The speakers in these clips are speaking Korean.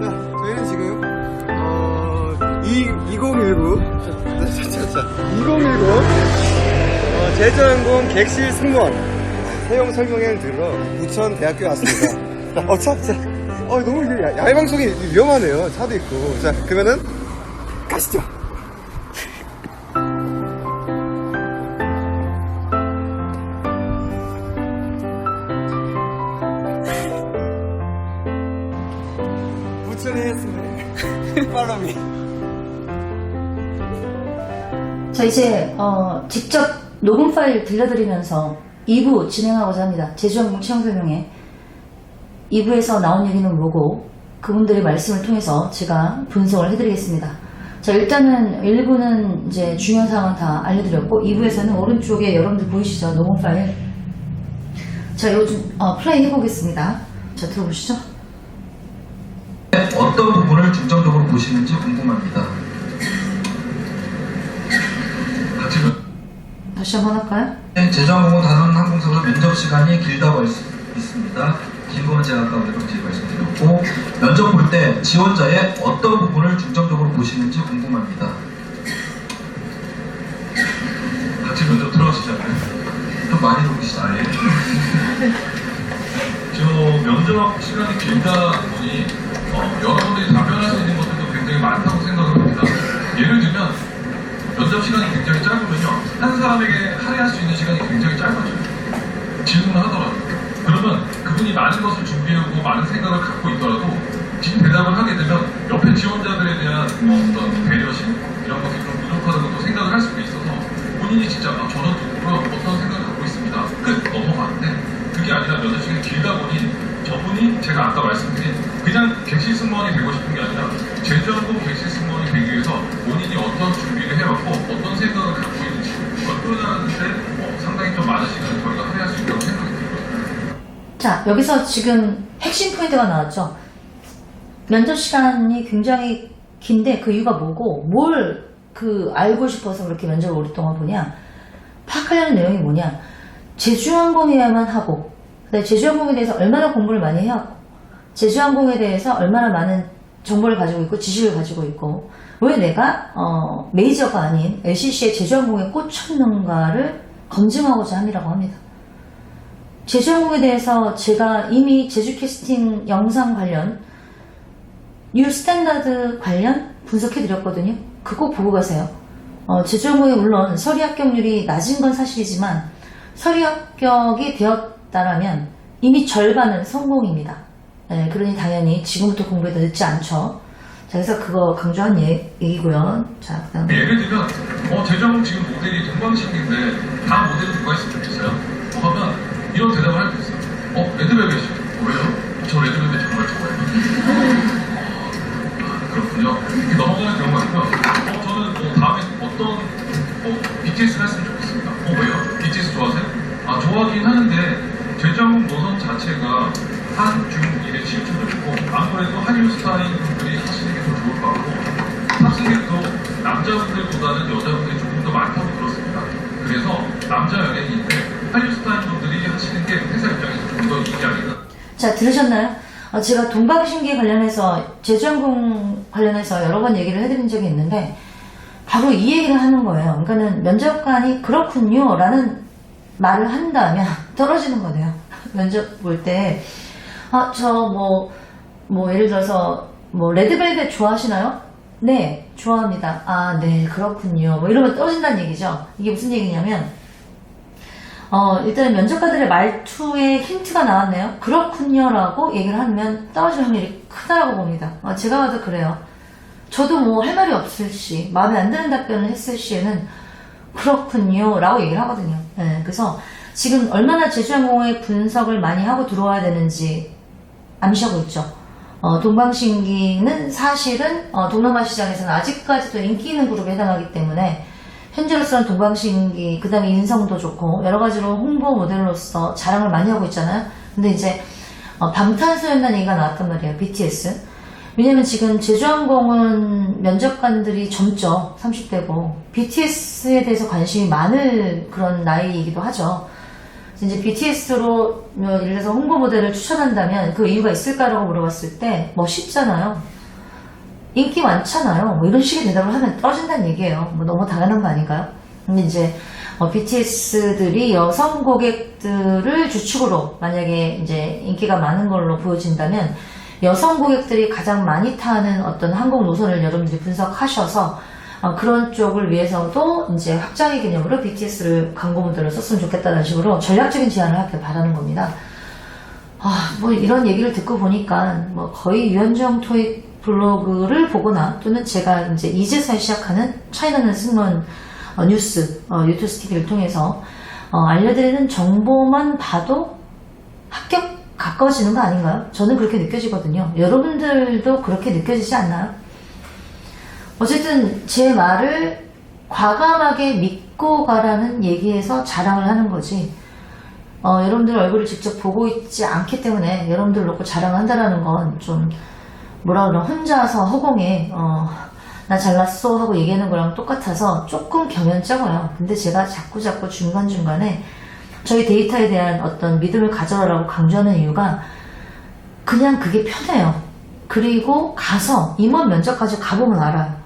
자, 저희는 지금 어, 이, 2019 자, 자, 자, 자, 2019 어, 제주항공 객실 승무원 사용 설명회를 들으러 부천 대학교에 왔습니다. 어, 차, 차. 어, 너무 야외 방송이 위험하네요. 차도 있고. 자, 그러면은 가시죠. 있습니다. 팔로미. 자, 이제, 어, 직접 녹음 파일 들려드리면서 2부 진행하고자 합니다. 제주항공 취향 설명회. 2부에서 나온 얘기는 뭐고, 그분들의 말씀을 통해서 제가 분석을 해드리겠습니다. 자, 일단은 1부는 이제 중요한 사항은 다 알려드렸고, 2부에서는 오른쪽에 여러분들 보이시죠? 녹음 파일. 자, 요즘, 어, 플레이 해보겠습니다. 자, 들어보시죠. 어떤 부분을 중점적으로 보시는지 궁금합니다. 같이 다시 한번 할까요? 제주항공은 다른 항공사보다 면접 시간이 길다고 할 수 있습니다. 긴 거는 제가 아까 말씀드렸고 면접 볼 때 지원자의 어떤 부분을 중점적으로 보시는지 궁금합니다. 같이 면접 들어가시잖아요. 좀 많이 들어보시죠. 아 예. 저 면접 시간이 길다 보니 어, 여러분들이 답변할 수 있는 것들도 굉장히 많다고 생각을 합니다. 예를 들면 면접 시간이 굉장히 짧으면요 한 사람에게 할애할 수 있는 시간이 굉장히 짧아져요. 질문을 하더라도 그러면 그분이 많은 것을 준비하고 많은 생각을 갖고 있더라도 지금 대답을 하게 되면 옆에 지원자들에 대한 뭐 어떤 배려심 이런 것을 좀 부족하다고 또 생각을 할 수도 있어서 본인이 진짜 아, 저는 누구로 어떤 생각을 갖고 있습니다. 끝 넘어가는데 그게 아니라 면접 시간이 길다 보니 저분이 제가 아까 말씀드린 그냥 객실 승무원이 되고 싶은 게 아니라 제주항공 객실 승무원이 되기 위해서 본인이 어떤 준비를 해왔고 어떤 생각을 갖고 있는지 그걸 표현하는데 어, 상당히 좀 많은 시간을 저희가 할애할 수 있다고 생각이 들거든요. 자, 여기서 지금 핵심 포인트가 나왔죠. 면접 시간이 굉장히 긴데 그 이유가 뭐고, 뭘 그 알고 싶어서 그렇게 면접을 오랫동안 보냐, 파악하려는 내용이 뭐냐, 제주항공이야만 하고, 제주항공에 대해서 얼마나 공부를 많이 해왔고, 제주항공에 대해서 얼마나 많은 정보를 가지고 있고, 지식을 가지고 있고, 왜 내가, 어, 메이저가 아닌 LCC의 제주항공에 꽂혔는가를 검증하고자 함이라고 합니다. 제주항공에 대해서 제가 이미 제주 캐스팅 영상 관련 뉴 스탠다드 관련 분석해 드렸거든요. 그거 보고 가세요. 어, 제주항공이 물론 서류 합격률이 낮은 건 사실이지만 서류 합격이 되었다라면 이미 절반은 성공입니다. 예, 그러니 당연히 지금부터 공부해도 늦지 않죠. 자, 그래서 그거 강조한 얘- 얘기고요. 자, 그 다음에 예를 들면 어, 제주항공 지금 모델이 동방신기인데 다음 모델 남자분들보다는 여자분들이 조금 더 많다고 들었습니다. 그래서 남자 연예인인데 한류 스타인 분들이 하시는 게 회사 입장에서 좀 더 이익이 아닌가 자, 들으셨나요? 어, 제가 동방신기 관련해서, 제주항공 관련해서 여러 번 얘기를 해드린 적이 있는데, 바로 이 얘기를 하는 거예요. 그러니까는 면접관이 그렇군요. 라는 말을 한다면 떨어지는 거네요. 면접 볼 때, 아, 저 뭐, 뭐, 예를 들어서, 뭐, 레드벨벳 좋아하시나요? 네, 좋아합니다. 아, 네, 그렇군요. 뭐, 이러면 떨어진다는 얘기죠. 이게 무슨 얘기냐면, 어, 일단은 면접관들의 말투에 힌트가 나왔네요. 그렇군요 라고 얘기를 하면 떨어질 확률이 크다라고 봅니다. 어, 제가 봐도 그래요. 저도 뭐 할 말이 없을 시, 마음에 안 드는 답변을 했을 시에는 그렇군요 라고 얘기를 하거든요. 네, 그래서 지금 얼마나 제주항공의 분석을 많이 하고 들어와야 되는지 암시하고 있죠. 어, 동방신기는 사실은 어, 동남아 시장에서는 아직까지도 인기 있는 그룹에 해당하기 때문에 현재로서는 동방신기, 그 다음에 인성도 좋고 여러 가지로 홍보 모델로서 자랑을 많이 하고 있잖아요. 근데 이제 어, 방탄소년단 얘기가 나왔단 말이에요. BTS. 왜냐면 지금 제주항공은 면접관들이 젊죠. 30대고 BTS에 대해서 관심이 많은 그런 나이이기도 하죠. 이제 BTS로 예를 들어서 홍보 모델을 추천한다면 그 이유가 있을까라고 물어봤을 때 멋있잖아요. 인기 많잖아요. 뭐 이런 식의 대답을 하면 떨어진다는 얘기예요. 뭐 너무 당연한 거 아닌가요? 근데 이제 BTS들이 여성 고객들을 주축으로 만약에 이제 인기가 많은 걸로 보여진다면 여성 고객들이 가장 많이 타는 어떤 항공 노선을 여러분들이 분석하셔서 어, 그런 쪽을 위해서도 이제 확장의 개념으로 BTS를 광고 모델로 썼으면 좋겠다는 식으로 전략적인 제안을 하길 바라는 겁니다. 아, 뭐 이런 얘기를 듣고 보니까 뭐 거의 유현정 토익 블로그를 보거나 또는 제가 이제 이제서야 시작하는 차이나는 승무원 어, 뉴스 어, 유튜브 TV를 통해서 어, 알려드리는 정보만 봐도 합격 가까워지는 거 아닌가요? 저는 그렇게 느껴지거든요. 여러분들도 그렇게 느껴지지 않나요? 어쨌든 제 말을 과감하게 믿고 가라는 얘기에서 자랑을 하는 거지. 어, 여러분들 얼굴을 직접 보고 있지 않기 때문에 여러분들 놓고 자랑한다라는 건 좀 뭐라 그러나 혼자서 허공에 어, 나 잘났어 하고 얘기하는 거랑 똑같아서 조금 경연쩍어요. 근데 제가 자꾸 자꾸 중간중간에 저희 데이터에 대한 어떤 믿음을 가져라라고 강조하는 이유가 그냥 그게 편해요. 그리고 가서 임원 면접까지 가보면 알아요.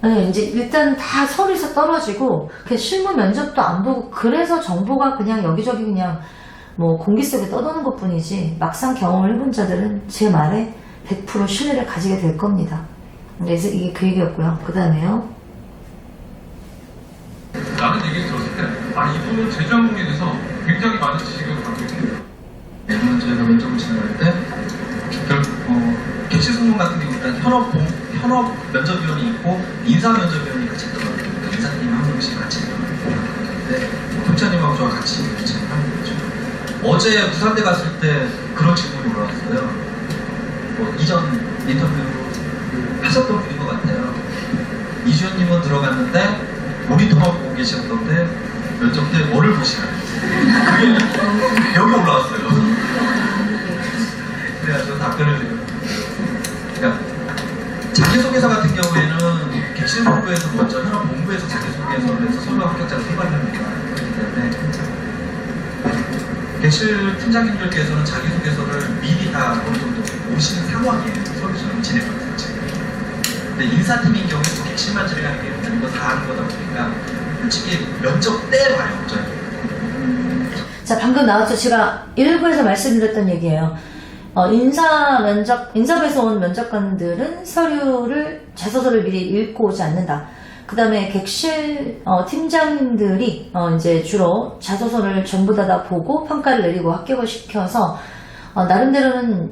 네, 이제 일단 다 서울에서 떨어지고 그 실무 면접도 안 보고 그래서 정보가 그냥 여기저기 그냥 뭐 공기 속에 떠도는 것 뿐이지 막상 경험을 해본 자들은 제 말에 100% 신뢰를 가지게 될 겁니다. 그래서 이게 그 얘기였고요. 그 다음에요. 라는 얘기를 들었을 때, 아, 이분은 제주항공에 대해서 굉장히 많은 지식을 갖고 있는 예전에 저희가 면접을 진행할 때, 결, 어, 객실 승무원 같은 경우 일단 현업, 공, 현업 면접위원이 있고, 인사 같이 들어가요. 인사팀 한 명씩 같이 들어가는데, 통장님하고 저와 같이 진행을 하는 거죠. 어제 부산대 갔을 때 그런 질문이 올라왔어요. 뭐, 이전 인터뷰 하셨던 분인 것 같아요. 이주연님은 들어갔는데, 모니터만 보고 계셨던데, 면접 때 뭐를 보시나요? 그게 여기 올라왔어요. 그래가지고 답변을 드려요. 그러니까 자기소개서 같은 경우에는 객 실본부에서 먼저 현업 본부에서 자기소개서를 해서 선거 합격자를 선발합니다. 그렇기 때문에 객실 팀장님들께서는 자기소개서를 미리 다 어느 정도 오시는 상황이에요. 서류처럼 진행하는 자체가. 근데 인사팀인 경우에 또 객실만 진행하는 게 아니고 이거 다 하는 거다 보니까 솔직히 면접 때 봐요. 저희. 자, 방금 나왔죠. 제가 일부에서 말씀드렸던 얘기예요. 어, 인사 면접, 인사부에서 온 면접관들은 서류를, 자소서를 미리 읽고 오지 않는다. 그 다음에 객실, 어, 팀장님들이, 어, 이제 주로 자소서를 전부 다 다 보고 평가를 내리고 합격을 시켜서, 어, 나름대로는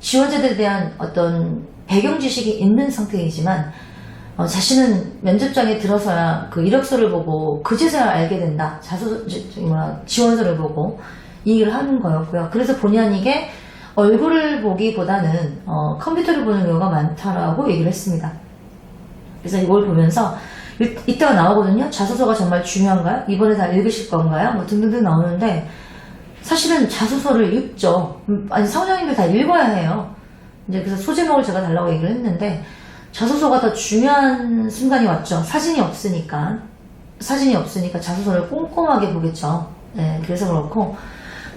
지원자들에 대한 어떤 배경 지식이 있는 상태이지만, 어, 자신은 면접장에 들어서야 그 이력서를 보고 그제서야 알게 된다. 자소, 지, 지- 뭐야, 지원서를 보고 이 얘기를 하는 거였고요. 그래서 본의 아니게 얼굴을 보기보다는 어, 컴퓨터를 보는 경우가 많다라고 얘기를 했습니다. 그래서 이걸 보면서 이- 이때가 나오거든요. 자소서가 정말 중요한가요? 이번에 다 읽으실 건가요? 뭐 등등등 나오는데 사실은 자소서를 읽죠. 음, 아니 성장님들 다 읽어야 해요. 이제 그래서 소제목을 제가 달라고 얘기를 했는데 자소서가 더 중요한 순간이 왔죠. 사진이 없으니까 사진이 없으니까 자소서를 꼼꼼하게 보겠죠. 네, 그래서 그렇고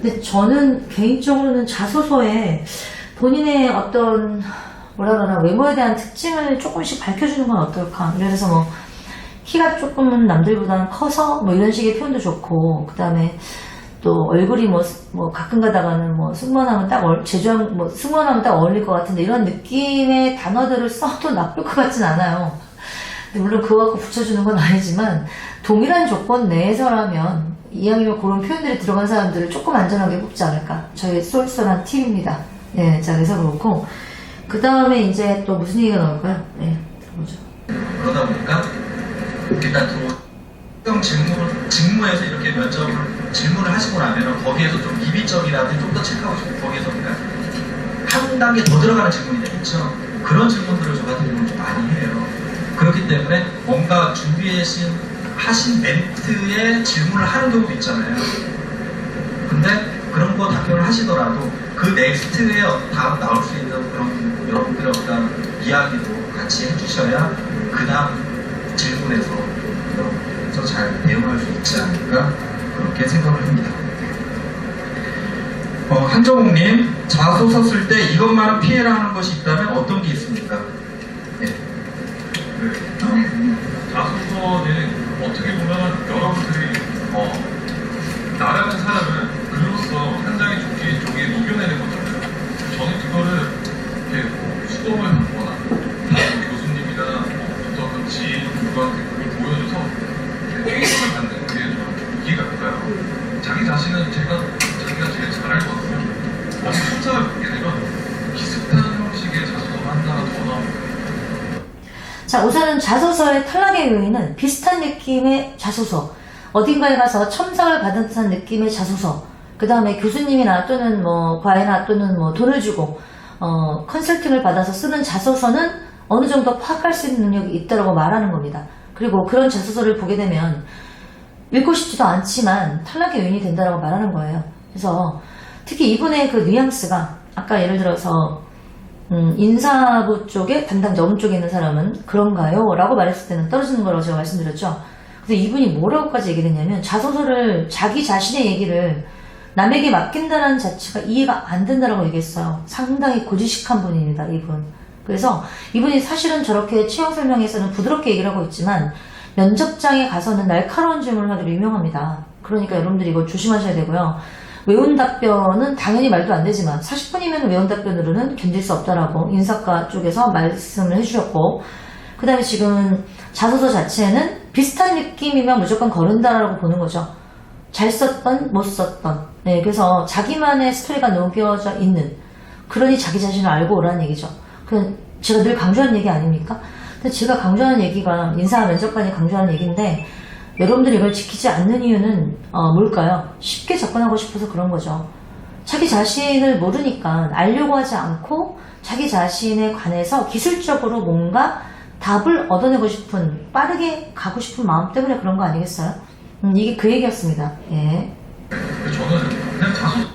근데 저는 개인적으로는 자소서에 본인의 어떤 뭐라 그러나 외모에 대한 특징을 조금씩 밝혀주는 건 어떨까. 들어서 뭐 키가 조금은 남들보다는 커서 뭐 이런 식의 표현도 좋고 그 다음에 또 얼굴이 뭐, 뭐 가끔 가다가는 뭐 승무원하면 딱 얼, 제주하면 뭐 승무원하면 딱 어울릴 것 같은데 이런 느낌의 단어들을 써도 나쁠 것 같진 않아요. 물론 그거 갖고 붙여주는 건 아니지만 동일한 조건 내에서라면 이왕이면 그런 표현들이 들어간 사람들을 조금 안전하게 뽑지 않을까. 저의 쏠쏠한 팁입니다. 예, 자 그래서 그렇고 그 다음에 이제 또 무슨 얘기가 나올까요? 예, 들어보죠. 그러다 보니까 일단 또 특정 직무, 직무에서 이렇게 면접을 질문을 하시고 나면 거기에서 좀 이비적이라든지 좀 더 체크하고 싶고 거기에서 그러니까 한 단계 더 들어가는 질문이 되겠죠. 그런 질문들을 저 같은 경우는 좀 많이 해요. 그렇기 때문에 뭔가 준비하신 하신 멘트에 질문을 하는 경우도 있잖아요. 근데 그런 거 답변을 하시더라도 그 넥스트에 다음 나올 수 있는 그런 여러분들의 어떤 이야기도 같이 해주셔야 그 다음 질문에서 여러분께서 잘 대응할 수 있지 않을까 그렇게 생각을 합니다. 어, 한정욱님 자소서 쓸때 이것만은 피해라 하는 것이 있다면 어떤 게 있습니까? 예. 네. 자소서는 어떻게 보면 여러분들이 어, 나라는 사람은 글로써 현장의 조기 종이에 녹여내는 거잖아요. 저는 그거를 이렇게 뭐 수업을 받거나 다른 교수님이나 뭐 어떤 지인 누구한테 그걸 보여줘서 페이스를 받는 게 저는 이해가 가요. 자기 자신은 제가 자기가 제일 잘할 것 같고요. 어느 숫자를 보게 되면 비슷한 형식의 자소서가 하나 더 나옵니다. 자, 우선은 자소서의 탈락 의 요인은 비슷한 느낌의 자소서, 어딘가에 가서 첨삭을 받은 듯한 느낌의 자소서, 그 다음에 교수님이나 또는 뭐 과외나 또는 뭐 돈을 주고 어, 컨설팅을 받아서 쓰는 자소서는 어느 정도 파악할 수 있는 능력이 있다고 말하는 겁니다. 그리고 그런 자소서를 보게 되면 읽고 싶지도 않지만 탈락의 요인이 된다고 말하는 거예요. 그래서 특히 이분의 그 뉘앙스가 아까 예를 들어서 음, 인사부 쪽에 담당자 업무 쪽에 있는 사람은 그런가요? 라고 말했을 때는 떨어지는 거라고 제가 말씀드렸죠. 근데 이분이 뭐라고까지 얘기했냐면 자소서를 자기 자신의 얘기를 남에게 맡긴다는 자체가 이해가 안 된다라고 얘기했어요. 상당히 고지식한 분입니다, 이분. 그래서 이분이 사실은 저렇게 채용 설명에서는 부드럽게 얘기를 하고 있지만 면접장에 가서는 날카로운 질문을 하기로 유명합니다. 그러니까 여러분들이 이거 조심하셔야 되고요. 외운 답변은 당연히 말도 안 되지만 40분이면 외운 답변으로는 견딜 수 없다라고 인사과 쪽에서 말씀을 해주셨고 그 다음에 지금 자소서 자체는 비슷한 느낌이면 무조건 거른다라고 보는 거죠. 잘 썼던 못 썼던 네, 그래서 자기만의 스토리가 녹여져 있는 그러니 자기 자신을 알고 오라는 얘기죠. 그 제가 늘 강조하는 얘기 아닙니까? 근데 제가 강조하는 얘기가 인사 면접관이 강조하는 얘기인데 여러분들이 이걸 지키지 않는 이유는 어, 뭘까요? 쉽게 접근하고 싶어서 그런 거죠. 자기 자신을 모르니까 알려고 하지 않고 자기 자신에 관해서 기술적으로 뭔가 답을 얻어내고 싶은 빠르게 가고 싶은 마음 때문에 그런 거 아니겠어요? 음, 이게 그 얘기였습니다. 예. 저는 그냥 자소